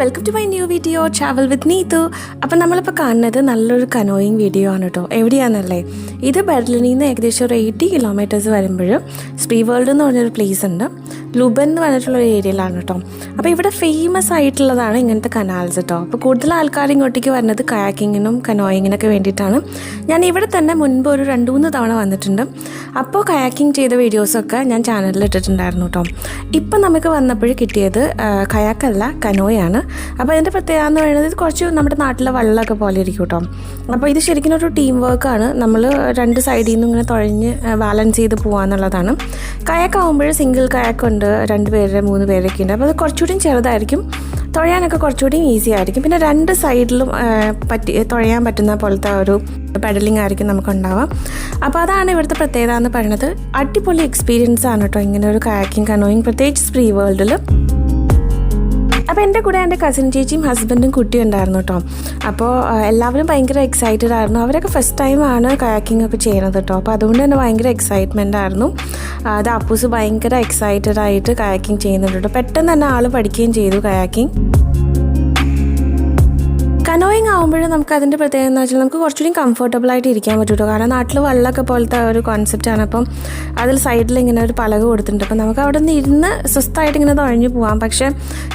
Welcome to my new video travel with Neethu അപ്പം നമ്മളിപ്പോൾ കാണുന്നത് നല്ലൊരു കനോയിങ് വീഡിയോ ആണ് കേട്ടോ എവിടെയാണെന്നല്ലേ? ഇത് ബെർലിനിൽ നിന്ന് ഏകദേശം ഒരു എയ്റ്റി കിലോമീറ്റേഴ്സ് വരുമ്പോഴും സ്പ്രീ വേൾഡ് എന്ന് പറഞ്ഞൊരു പ്ലേസ് ഉണ്ട്. ലുബൻ എന്ന് പറഞ്ഞിട്ടുള്ള ഒരു ഏരിയയിലാണ് കേട്ടോ അപ്പോൾ ഇവിടെ ഫേമസ് ആയിട്ടുള്ളതാണ് ഇങ്ങനത്തെ കനാൽസ് കേട്ടോ അപ്പോൾ കൂടുതൽ ആൾക്കാർ ഇങ്ങോട്ടേക്ക് വരുന്നത് കയാക്കിങ്ങിനും കനോയിങ്ങിനൊക്കെ വേണ്ടിയിട്ടാണ്. ഞാൻ ഇവിടെ തന്നെ മുൻപ് ഒരു രണ്ട് മൂന്ന് തവണ വന്നിട്ടുണ്ട്. അപ്പോൾ കയാക്കിംഗ് ചെയ്ത വീഡിയോസൊക്കെ ഞാൻ ചാനലിൽ ഇട്ടിട്ടുണ്ടായിരുന്നു കേട്ടോ ഇപ്പം നമുക്ക് വന്നപ്പോൾ കിട്ടിയത് കയാക്കല്ല കനോയാണ് അപ്പോൾ ഇതിന്റെ പ്രത്യേകത എന്ന് പറയുന്നത് ഇത് കുറച്ച് നമ്മുടെ നാട്ടിലെ വള്ളമൊക്കെ പോലെ ഇരിക്കും കേട്ടോ അപ്പോൾ ഇത് ശരിക്കും ഒരു ടീം വർക്കാണ് നമ്മൾ രണ്ട് സൈഡിൽ നിന്നും ഇങ്ങനെ തുഴഞ്ഞ് ബാലൻസ് ചെയ്ത് പോകാമെന്നുള്ളതാണ് ആകുമ്പോൾ സിംഗിൾ കയാക്ക് ഉണ്ട്. രണ്ട് പേരുടെ മൂന്ന് പേരൊക്കെ ഉണ്ട്. അപ്പോൾ അത് കുറച്ചുകൂടി ചെറുതായിരിക്കും. തുഴയാനൊക്കെ കുറച്ചുകൂടി ഈസി ആയിരിക്കും. പിന്നെ രണ്ട് സൈഡിലും പറ്റി തുഴയാൻ പറ്റുന്ന പോലത്തെ ഒരു പെഡലിംഗ് ആയിരിക്കും നമുക്ക് ഉണ്ടാവുക അപ്പോൾ അതാണ് ഇവിടുത്തെ പ്രത്യേകത എന്ന് പറയുന്നത്. അടിപൊളി എക്സ്പീരിയൻസ് ആണ് കേട്ടോ ഇങ്ങനെ ഒരു കയാക്കിങ് കനോയിങ് പ്രത്യേകിച്ച് സ്പ്രീ വേൾഡിൽ അപ്പോൾ എന്റെ കൂടെ എന്റെ കസിൻ ചേച്ചിയും ഹസ്ബൻഡും കുട്ടിയും ഉണ്ടായിരുന്നു കേട്ടോ അപ്പോൾ എല്ലാവരും ഭയങ്കര എക്സൈറ്റഡ് ആയിരുന്നു. അവരൊക്കെ ഫസ്റ്റ് ടൈമാണ് കയാക്കിംഗ് ഒക്കെ ചെയ്യുന്നത് കേട്ടോ അപ്പോൾ അതുകൊണ്ട് തന്നെ ഭയങ്കര എക്സൈറ്റ്മെന്റ് ആയിരുന്നു. അത് അപ്പൂസ് ഭയങ്കര എക്സൈറ്റഡ് ആയിട്ട് കയാക്കിംഗ് ചെയ്യുന്നുണ്ട് കേട്ടോ പെട്ടെന്ന് തന്നെ ആൾ പഠിക്കുകയും ചെയ്തു കയാക്കിംഗ് കനോയിങ് ആകുമ്പോഴും നമുക്ക് അതിന്റെ പ്രത്യേകത എന്ന് വെച്ചാൽ നമുക്ക് കുറച്ചുകൂടി കംഫർട്ടബിൾ ആയിട്ട് ഇരിക്കാൻ പറ്റും കേട്ടോ കാരണം നാട്ടിൽ വെള്ളമൊക്കെ പോലത്തെ ഒരു കോൺസെപ്റ്റാണ് അപ്പം അതിൽ സൈഡിൽ ഇങ്ങനെ ഒരു പലക കൊടുത്തിട്ടുണ്ട്. അപ്പം നമുക്ക് അവിടെ നിന്ന് ഇരുന്ന് സ്വസ്ഥമായിട്ട് ഇങ്ങനെ തുഴഞ്ഞു പോകാം പക്ഷേ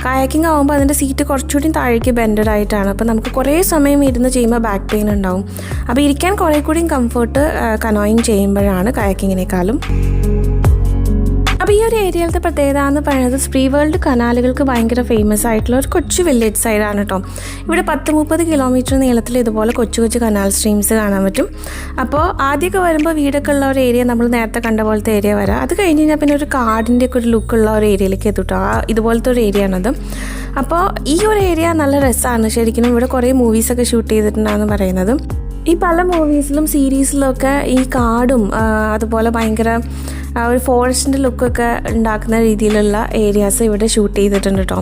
കായക്കിംഗ് ആകുമ്പോൾ അതിന്റെ സീറ്റ് കുറച്ചുകൂടി താഴേക്ക് ബെൻഡഡ് ആയിട്ടാണ്. അപ്പം നമുക്ക് കുറേ സമയം ഇരുന്ന് ചെയ്യുമ്പോൾ ബാക്ക് പെയിൻ ഉണ്ടാവും. അപ്പോൾ ഇരിക്കാൻ കുറേ കൂടിയും കംഫർട്ട് കനോയിങ് ചെയ്യുമ്പോഴാണ് കായക്കിങ്ങിനേക്കാളും അപ്പോൾ ഈ ഒരു ഏരിയയിലത്തെ പ്രത്യേകത എന്ന് പറയുന്നത് സ്പ്രീ വേൾഡ് കനാലുകൾക്ക് ഭയങ്കര ഫേമസ് ആയിട്ടുള്ള ഒരു കൊച്ചു വില്ലേജ് സൈഡാണ് കേട്ടോ ഇവിടെ പത്ത് മുപ്പത് കിലോമീറ്റർ നീളത്തിൽ ഇതുപോലെ കൊച്ചു കൊച്ചു കനാൽ സ്ട്രീംസ് കാണാൻ പറ്റും. അപ്പോൾ ആദ്യമൊക്കെ വരുമ്പോൾ വീടൊക്കെ ഉള്ള ഒരു ഏരിയ നമ്മൾ നേരത്തെ കണ്ട പോലത്തെ ഏരിയ വരാം. അത് കഴിഞ്ഞ് കഴിഞ്ഞാൽ പിന്നെ ഒരു കാടിന്റെ ഒക്കെ ഒരു ലുക്കുള്ള ഒരു ഏരിയയിലേക്ക് എത്തും കേട്ടോ ആ ഇതുപോലത്തെ ഒരു ഏരിയ ആണത്. അപ്പോൾ ഈ ഒരു ഏരിയ നല്ല രസമാണ് ശരിക്കും ഇവിടെ കുറേ മൂവീസൊക്കെ ഷൂട്ട് ചെയ്തിട്ടുണ്ടെന്ന് പറയുന്നത്. ഈ പല മൂവീസിലും സീരീസിലും ഒക്കെ ഈ കാടും അതുപോലെ ഭയങ്കര ആ, ഒരു ഫോറസ്റ്റിന്റെ ലുക്കൊക്കെ ഉണ്ടാക്കുന്ന രീതിയിലുള്ള ഏരിയാസ് ഇവിടെ ഷൂട്ട് ചെയ്തിട്ടുണ്ട് കേട്ടോ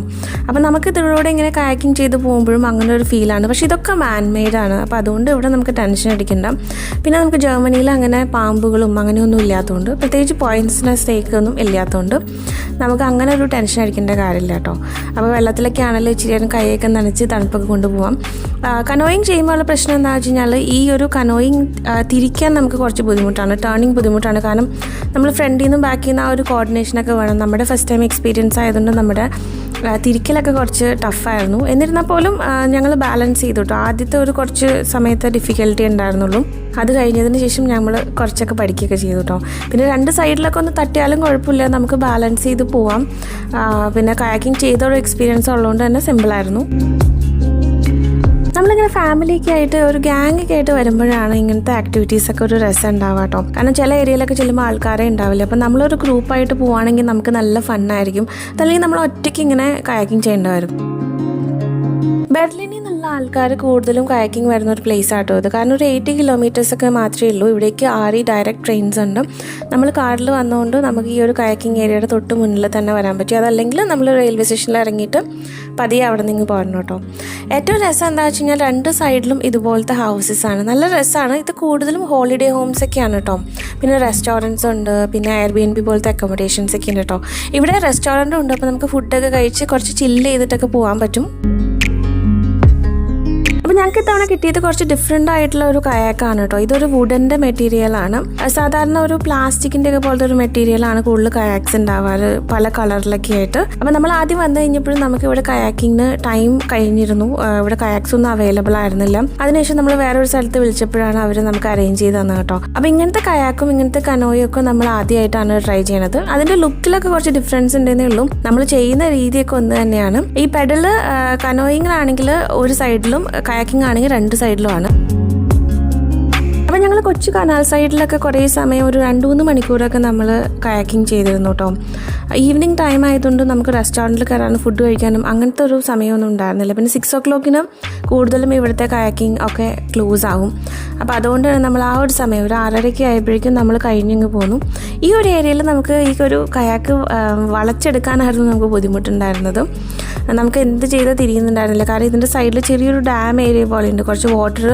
അപ്പോൾ നമുക്ക് ഇതിലൂടെ ഇങ്ങനെ കാക്കിങ് ചെയ്ത് പോകുമ്പോഴും അങ്ങനെ ഒരു ഫീലാണ് പക്ഷേ ഇതൊക്കെ മാൻമെയ്ഡാണ് അപ്പോൾ അതുകൊണ്ട് ഇവിടെ നമുക്ക് ടെൻഷൻ അടിക്കണ്ട. പിന്നെ നമുക്ക് ജർമ്മനിയിൽ അങ്ങനെ പാമ്പുകളും അങ്ങനെയൊന്നും ഇല്ലാത്തതുകൊണ്ട് പ്രത്യേകിച്ച് പോയിൻസിന് സ്റ്റേക്കൊന്നും ഇല്ലാത്തതുകൊണ്ട് നമുക്ക് അങ്ങനെ ഒരു ടെൻഷൻ അടിക്കേണ്ട കാര്യമില്ല കേട്ടോ അപ്പോൾ വെള്ളത്തിലൊക്കെ ആണല്ലോ ഇച്ചിരി കൈയൊക്കെ നനച്ച് തണുപ്പൊക്കെ കൊണ്ടുപോകാം കനോയിങ് ചെയ്യുമ്പോഴുള്ള പ്രശ്നം എന്താ വെച്ച് കഴിഞ്ഞാൽ ഈ ഒരു കനോയിങ് തിരിക്കാൻ നമുക്ക് കുറച്ച് ബുദ്ധിമുട്ടാണ്. ടേണിങ് ബുദ്ധിമുട്ടാണ്. കാരണം നമ്മൾ ഫ്രണ്ടിൽ നിന്നും ബാക്കിൽ നിന്ന് ആ ഒരു കോർഡിനേഷനൊക്കെ വേണം. നമ്മുടെ ഫസ്റ്റ് ടൈം എക്സ്പീരിയൻസ് ആയതുകൊണ്ട് നമ്മുടെ തിരിക്കലൊക്കെ കുറച്ച് ടഫായിരുന്നു എന്നിരുന്നാൽ പോലും ഞങ്ങൾ ബാലൻസ് ചെയ്തു കേട്ടോ ആദ്യത്തെ ഒരു കുറച്ച് സമയത്ത് ഡിഫിക്കൽട്ടി ഉണ്ടായിരുന്നുള്ളൂ. അത് കഴിഞ്ഞതിന് ശേഷം ഞങ്ങൾ കുറച്ചൊക്കെ പഠിക്കുകയൊക്കെ ചെയ്തു കേട്ടോ പിന്നെ രണ്ട് സൈഡിലൊക്കെ ഒന്ന് തട്ടിയാലും കുഴപ്പമില്ല. നമുക്ക് ബാലൻസ് ചെയ്ത് പോവാം. പിന്നെ കയാക്കിംഗ് ചെയ്ത ഒരു എക്സ്പീരിയൻസ് ഉള്ളതുകൊണ്ട് തന്നെ സിമ്പിളായിരുന്നു നമ്മളിങ്ങനെ ഫാമിലിയൊക്കെ ആയിട്ട് ഒരു ഗ്യാങ് ഒക്കെ ആയിട്ട് വരുമ്പോഴാണ് ഇങ്ങനത്തെ ആക്ടിവിറ്റീസ് ഒക്കെ ഒരു രസം ഉണ്ടാവുക കേട്ടോ. കാരണം ചില ഏരിയയിലൊക്കെ ചെല്ലുമ്പോൾ ആൾക്കാരെ ഉണ്ടാവില്ല. അപ്പം നമ്മളൊരു ഗ്രൂപ്പായിട്ട് പോവുകയാണെങ്കിൽ നമുക്ക് നല്ല ഫണ്ണായിരിക്കും അതല്ലെങ്കിൽ നമ്മൾ ഒറ്റയ്ക്ക് ഇങ്ങനെ കയാക്കിങ് ചെയ്യേണ്ടി വരും. ബെർലിനിൽ നിന്നുള്ള ആൾക്കാർ കൂടുതലും കയാക്കിംഗ് വരുന്ന ഒരു പ്ലേസ് ആട്ടോ ഇത്. കാരണം ഒരു എയ്റ്റി കിലോമീറ്റേഴ്സ് ഒക്കെ മാത്രമേ ഉള്ളൂ. ഇവിടേക്ക് ആറി ഡയറക്റ്റ് ട്രെയിൻസ് ഉണ്ട്. നമ്മൾ കാറിൽ വന്നുകൊണ്ട് നമുക്ക് ഈ ഒരു കയാക്കിംഗ് ഏരിയയുടെ തൊട്ട് മുന്നിൽ തന്നെ വരാൻ പറ്റും. അതല്ലെങ്കിൽ നമ്മൾ റെയിൽവേ സ്റ്റേഷനിൽ ഇറങ്ങിയിട്ട് പതിയെ അവിടെ നിന്ന് പോരണം കേട്ടോ ഏറ്റവും രസം എന്താ വെച്ച് കഴിഞ്ഞാൽ രണ്ട് സൈഡിലും ഇതുപോലത്തെ ഹൗസസ് ആണ്. നല്ല രസമാണ് ഇത് കൂടുതലും ഹോളിഡേ ഹോംസ് ഒക്കെയാണ് കേട്ടോ പിന്നെ റെസ്റ്റോറന്റ്സ് ഉണ്ട്. പിന്നെ എയർ ബി എൻ ബി പോലത്തെ അക്കോമഡേഷൻസ് ഒക്കെ ഉണ്ട് കേട്ടോ ഇവിടെ റെസ്റ്റോറന്റും ഉണ്ട്. അപ്പോൾ നമുക്ക് ഫുഡൊക്കെ കഴിച്ച് കുറച്ച് ചില്ല് ചെയ്തിട്ടൊക്കെ പോകാൻ പറ്റും. ഞങ്ങൾക്ക് ഇത്തവണ കിട്ടിയത് കുറച്ച് ഡിഫറെന്റ് ആയിട്ടുള്ള ഒരു കയാക്കാണ് കേട്ടോ ഇതൊരു വുഡന്റെ മെറ്റീരിയലാണ് സാധാരണ ഒരു പ്ലാസ്റ്റിക്കിന്റെ ഒക്കെ പോലത്തെ ഒരു മെറ്റീരിയലാണ് കൂടുതൽ കയാക്സ് ഉണ്ടാവാറ് പല കളറിലൊക്കെ ആയിട്ട്. അപ്പം നമ്മൾ ആദ്യം വന്നു കഴിഞ്ഞപ്പോഴും നമുക്ക് ഇവിടെ കയാക്കിങ്ങിന് ടൈം കഴിഞ്ഞിരുന്നു. ഇവിടെ കയാക്സ് ഒന്നും അവൈലബിൾ ആയിരുന്നില്ല. അതിനുശേഷം നമ്മൾ വേറൊരു സ്ഥലത്ത് വിളിച്ചപ്പോഴാണ് അവർ നമുക്ക് അറേഞ്ച് ചെയ്ത് തന്നത് കേട്ടോ അപ്പം ഇങ്ങനത്തെ കയാക്കും ഇങ്ങനത്തെ കനോയും ഒക്കെ നമ്മൾ ആദ്യമായിട്ടാണ് ട്രൈ ചെയ്യണത്. അതിന്റെ ലുക്കിലൊക്കെ കുറച്ച് ഡിഫറൻസ് ഉണ്ടെന്നേ ഉള്ളൂ. നമ്മൾ ചെയ്യുന്ന രീതിയൊക്കെ ഒന്ന് തന്നെയാണ്. ഈ പെഡൽ കനോയിങ്ങിലാണെങ്കിൽ ഒരു സൈഡിലും കയാക്കിംഗ് ആണെങ്കിൽ രണ്ട് സൈഡിലുമാണ്. അപ്പം ഞങ്ങൾ കൊച്ചു കനാൽ സൈഡിലൊക്കെ കുറേ സമയം ഒരു രണ്ട് മൂന്ന് മണിക്കൂറൊക്കെ നമ്മൾ കയാക്കിംഗ് ചെയ്തിരുന്നു കേട്ടോ. ഈവനിങ് ടൈം ആയതുകൊണ്ട് നമുക്ക് റെസ്റ്റോറന്റിൽ കയറാനും ഫുഡ് കഴിക്കാനും അങ്ങനത്തെ ഒരു സമയമൊന്നും ഉണ്ടായിരുന്നില്ല. പിന്നെ സിക്സ് ഓ ക്ലോക്കിന് കൂടുതലും ഇവിടുത്തെ കയാക്കിംഗ് ഒക്കെ ക്ലോസ് ആകും. അപ്പോൾ അതുകൊണ്ട് തന്നെ നമ്മൾ ആ ഒരു സമയം ഒരു ആറരയ്ക്ക് ആയപ്പോഴേക്കും നമ്മൾ കഴിഞ്ഞങ്ങ് പോന്നു. ഈ ഒരു ഏരിയയിൽ നമുക്ക് ഈ ഒരു കയാക്ക് വളച്ചെടുക്കാനായിരുന്നു നമുക്ക് ബുദ്ധിമുട്ടുണ്ടായിരുന്നത്. നമുക്ക് എന്ത് ചെയ്താൽ തിരിയുന്നുണ്ടായിരുന്നില്ല. കാരണം ഇതിന്റെ സൈഡിൽ ചെറിയൊരു ഡാം ഏരിയ പോലെ ഉണ്ട്. കുറച്ച് വാട്ടർ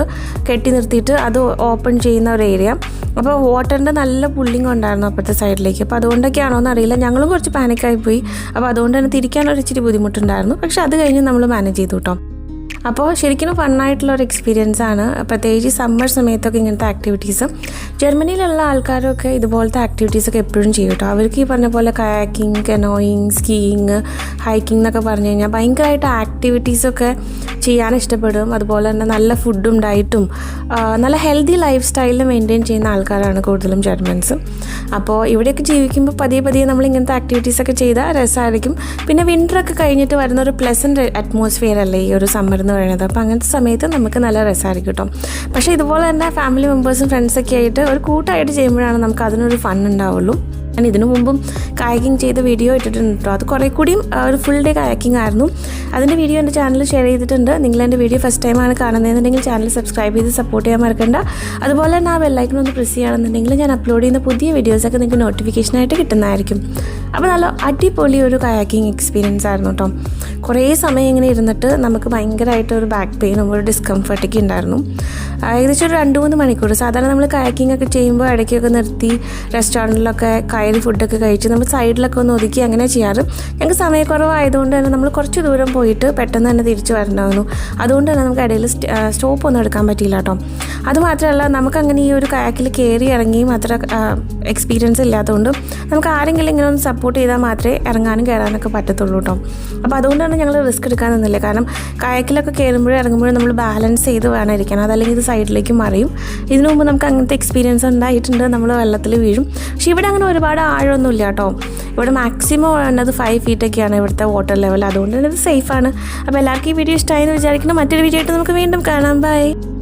കെട്ടി നിർത്തിയിട്ട് അത് ഓപ്പൺ ചെയ്യുന്ന ഒരു ഏരിയ അപ്പോൾ വാട്ടറിന്റെ നല്ല പുള്ളിങ് ഉണ്ടായിരുന്നു അപ്പോഴത്തെ സൈഡിലേക്ക് അപ്പോൾ അതുകൊണ്ടൊക്കെയാണോ എന്ന് അറിയില്ല ഞങ്ങളും കുറച്ച് പാനിക്കായി പോയി. അപ്പോൾ അതുകൊണ്ട് തന്നെ തിരിക്കാനൊരു ഇച്ചിരി ബുദ്ധിമുട്ടുണ്ടായിരുന്നു. പക്ഷേ അത് കഴിഞ്ഞ് നമ്മൾ മാനേജ് ചെയ്തു കേട്ടോ. അപ്പോൾ ശരിക്കും ഫണ്ണായിട്ടുള്ള ഒരു എക്സ്പീരിയൻസ് ആണ്. പ്രത്യേകിച്ച് സമ്മർ സമയത്തൊക്കെ ഇങ്ങനത്തെ ആക്ടിവിറ്റീസ് ജർമ്മനിയിലുള്ള ആൾക്കാരൊക്കെ ഇതുപോലത്തെ ആക്ടിവിറ്റീസൊക്കെ എപ്പോഴും ചെയ്യും കേട്ടോ. അവർക്ക് ഈ പറഞ്ഞ പോലെ കയാക്കിങ് കനോയിങ് സ്കീയിങ് ഹൈക്കിംഗ് എന്നൊക്കെ പറഞ്ഞു കഴിഞ്ഞാൽ ഭയങ്കരമായിട്ട് ആക്ടിവിറ്റീസൊക്കെ ചെയ്യാൻ ഇഷ്ടപ്പെടും. അതുപോലെ തന്നെ നല്ല ഫുഡും ഡയറ്റും നല്ല ഹെൽത്തി ലൈഫ് സ്റ്റൈലിൽ മെയിന്റെയിൻ ചെയ്യുന്ന ആൾക്കാരാണ് കൂടുതലും ജർമ്മൻസ് അപ്പോൾ ഇവിടെയൊക്കെ ജീവിക്കുമ്പോൾ പതിയെ പതിയെ നമ്മൾ ഇങ്ങനത്തെ ആക്ടിവിറ്റീസൊക്കെ ചെയ്താൽ രസമായിരിക്കും. പിന്നെ വിന്ററൊക്കെ കഴിഞ്ഞിട്ട് വരുന്ന ഒരു പ്ലസന്റ് അറ്റ്മോസ്ഫിയർ അല്ലേ ഈ ഒരു സമ്മർ എന്ന് പറയുന്നത്. അപ്പോൾ അങ്ങനത്തെ സമയത്ത് നമുക്ക് നല്ല രസമായിരിക്കും കേട്ടോ. പക്ഷേ ഇതുപോലെ തന്നെ ഫാമിലി മെമ്പേഴ്സും ഫ്രണ്ട്സൊക്കെ ആയിട്ട് ഒരു കൂട്ടായിട്ട് ചെയ്യുമ്പോഴാണ് നമുക്ക് അതിനൊരു ഫൺ ഉണ്ടാവുള്ളൂ. ഞാൻ ഇതിനു മുമ്പും കായക്കിംഗ് ചെയ്ത വീഡിയോ ഇട്ടിട്ടുണ്ട് കേട്ടോ. അത് കുറേ കൂടിയും ഒരു ഫുൾ ഡേ കായക്കിംഗ് ആയിരുന്നു. അതിന്റെ വീഡിയോ എന്റെ ചാനൽ ഷെയർ ചെയ്തിട്ടുണ്ട്. നിങ്ങൾ എന്റെ വീഡിയോ ഫസ്റ്റ് ടൈമാണ് കാണുന്നതെന്നുണ്ടെങ്കിൽ ചാനൽ സബ്സ്ക്രൈബ് ചെയ്ത് സപ്പോർട്ട് ചെയ്യാൻ മറക്കണ്ട. അതുപോലെ തന്നെ ആ ബെല്ലൈക്കൺ ഒന്ന് പ്രസ് ചെയ്യുകയാണെന്നുണ്ടെങ്കിൽ ഞാൻ അപ്ലോഡ് ചെയ്യുന്ന പുതിയ വീഡിയോസൊക്കെ നിങ്ങൾക്ക് നോട്ടിഫിക്കേഷനായിട്ട് കിട്ടുന്നതായിരിക്കും. അപ്പോൾ നല്ല അടിപൊളി ഒരു കയാക്കിംഗ് എക്സ്പീരിയൻസ് ആയിരുന്നു കേട്ടോ കുറേ സമയം ഇങ്ങനെ ഇരുന്നിട്ട് നമുക്ക് ഭയങ്കരമായിട്ട് ഒരു ബാക്ക് പെയിനും ഒരു ഡിസ്കംഫർട്ടൊക്കെ ഉണ്ടായിരുന്നു. ഏകദേശം ഒരു രണ്ട് മൂന്ന് മണിക്കൂർ. സാധാരണ നമ്മൾ കയാക്കിംഗ് ഒക്കെ ചെയ്യുമ്പോൾ ഇടയ്ക്കൊക്കെ നിർത്തി റെസ്റ്റോറന്റിലൊക്കെ കയറി ഫുഡൊക്കെ കഴിച്ച് നമ്മൾ സൈഡിലൊക്കെ ഒന്ന് ഒതുക്കി അങ്ങനെ ചെയ്യാറ്. ഞങ്ങൾക്ക് സമയക്കുറവായതുകൊണ്ട് തന്നെ നമ്മൾ കുറച്ച് ദൂരം പോയിട്ട് പെട്ടെന്ന് തന്നെ തിരിച്ചു വരണമായിരുന്നു അതുകൊണ്ട് തന്നെ നമുക്ക് ഇടയിൽ സ്റ്റോപ്പ് ഒന്നും എടുക്കാൻ പറ്റിയില്ല കേട്ടോ. അതുമാത്രമല്ല നമുക്കങ്ങനെ ഈ ഒരു കയാക്കിൽ കയറി ഇറങ്ങിയും അത്ര എക്സ്പീരിയൻസ് ഇല്ലാത്തതുകൊണ്ട് നമുക്ക് ആരെങ്കിലും ഇങ്ങനെ ഒന്ന് സപ്പോർട്ട് ചെയ്താൽ മാത്രമേ ഇറങ്ങാനും കയറാനൊക്കെ പറ്റത്തുള്ളൂ കേട്ടോ അപ്പോൾ അതുകൊണ്ടാണ് ഞങ്ങൾ റിസ്ക് എടുക്കാൻ നിന്നില്ല? കാരണം കയക്കിലൊക്കെ കയറുമ്പോഴും ഇറങ്ങുമ്പോഴും നമ്മൾ ബാലൻസ് ചെയ്ത് വേണം ഇരിക്കാൻ അതല്ലെങ്കിൽ ഇത് സൈഡിലേക്ക് മറിയും. ഇതിനു മുമ്പ് നമുക്ക് അങ്ങനത്തെ എക്സ്പീരിയൻസ് ഉണ്ടായിട്ടുണ്ട്. നമ്മൾ വെള്ളത്തിൽ വീഴും. പക്ഷേ ഇവിടെ അങ്ങനെ ഒരുപാട് ആഴമൊന്നുമില്ല കേട്ടോ ഇവിടെ മാക്സിമം വേണ്ടത് ഫൈവ് ഫീറ്റൊക്കെയാണ് ഇവിടുത്തെ വാട്ടർ ലെവൽ അതുകൊണ്ട് തന്നെ ഇത് സേഫാണ് അപ്പോൾ എല്ലാവർക്കും ഈ വീഡിയോ ഇഷ്ടമായി എന്ന് വിചാരിക്കുന്നു. മറ്റൊരു വീഡിയോ ആയിട്ട് നമുക്ക് വീണ്ടും കാണാം. ബൈ